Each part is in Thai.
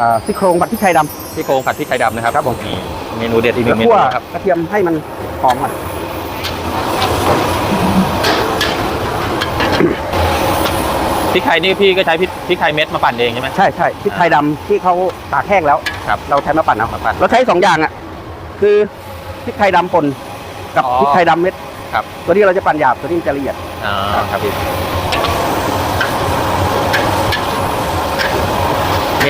อ่าซี่โครงผัดพริกไทยดที่โครงผัดพริกไทยดำนะครับครับผมนี่เมนูเด็ดอีกำหนึ่งเมคั่นูวนะครับกระเทียมให้มันหอมอะพริกไทยนี่พี่ก็ใช้พริกพริกไทยเม็ดมาปั่นเองใช่ไหม ใช่ใช่พริกไทยดำที่เขาตากแห้งแล้วครับ เราใช้มาปั่นเอามาปั่น เราใช้สองอย่างอะคือพริกไทยดำป่นกับอ๋อ พริกไทยดำเม็ด ครับตัวนี้เราจะปั่นหยาบตัวนี้มันจะละเอียด อ่าครับพี่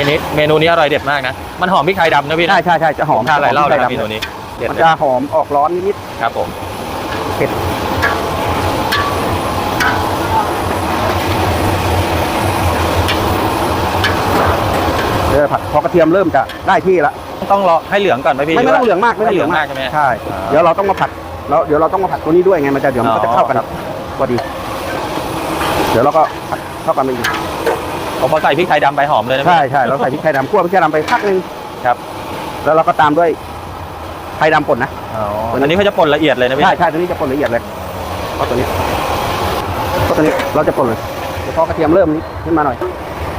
เมนูเมนูนี้อร่อยเด็ดมากนะ มันหอมพริกไทยดำนะพี่นะใช่ใช่ใช่จะหอมทานหลายรอบพแล้วริกคไทรับยเมดำนูนี้เด็ดมันเลยจะหอมออกร้อนนิดครับผมๆเผ็ดเดี๋ยวผัดพอกระเทียมเริ่มจะได้ที่ละต้องรอให้เหลืองก่อนไหมพี่ไม่ไม่ต้องเหลืองมากไม่ต้องเหลืองมากใช่ไหมใช่อ่าเดี๋ยวเราต้องมาผัดแล้วเดี๋ยวเราต้องมาผัดตัวนี้ด้วยไงมันจะเดี๋ยวมันก็จะเข้ากันอ๋อพอดี เดี๋ยวเราก็ผัดเข้ากันไปอีก ผมพอใส่พริกไทยดำไปหอมเลยนะพี่ใช่ใช่เราใส่พริกไทยดำคั่วพริกไทยดำไปพักหนึงครับแล้วเราก็ตามด้วยไทยดำป่นนะ อ๋ออันนี้เขาจะป่นละเอียดเลยนะพี่ใช่ใช่ตัวนี้จะป่นละเอียดเลยเพราะตัวนี้เพราะตัวนี้เราจะป่นเลยเฉพาะกระเทียมเริ่มนี้ขึ้นมาหน่อย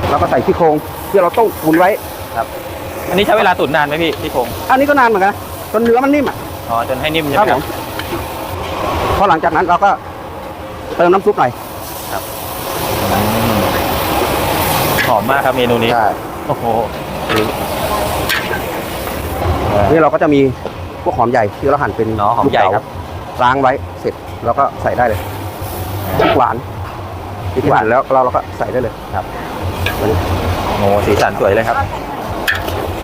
เราก็ใส่ซี่โครงที่เราต้มอุ่นไว้ อันนี้ใช้เวลาตุ๋นนานไหมพี่ที่โครงอันนี้ก็นานเหมือนกันนะจนเนื้อมันนิ่มอะอ๋อจนให้นิ่มใช่ครับไหมผมพอหลังจากนั้นเราก็เติมน้ำซุปหน่อย อืมห อมมากครับเมนูนี้ใช่โอ้โหนี่เราก็จะมีพวกหอมใหญ่ที่เราหั่นเป็นเนาะหอมใหญ่ครับล้างไว้เสร็จเราก็ใส่ได้เลยพริกหวานพริกหวานแล้วเราเราก็ใส่ได้เลยโอ้โหสีสันสวยเลยครับ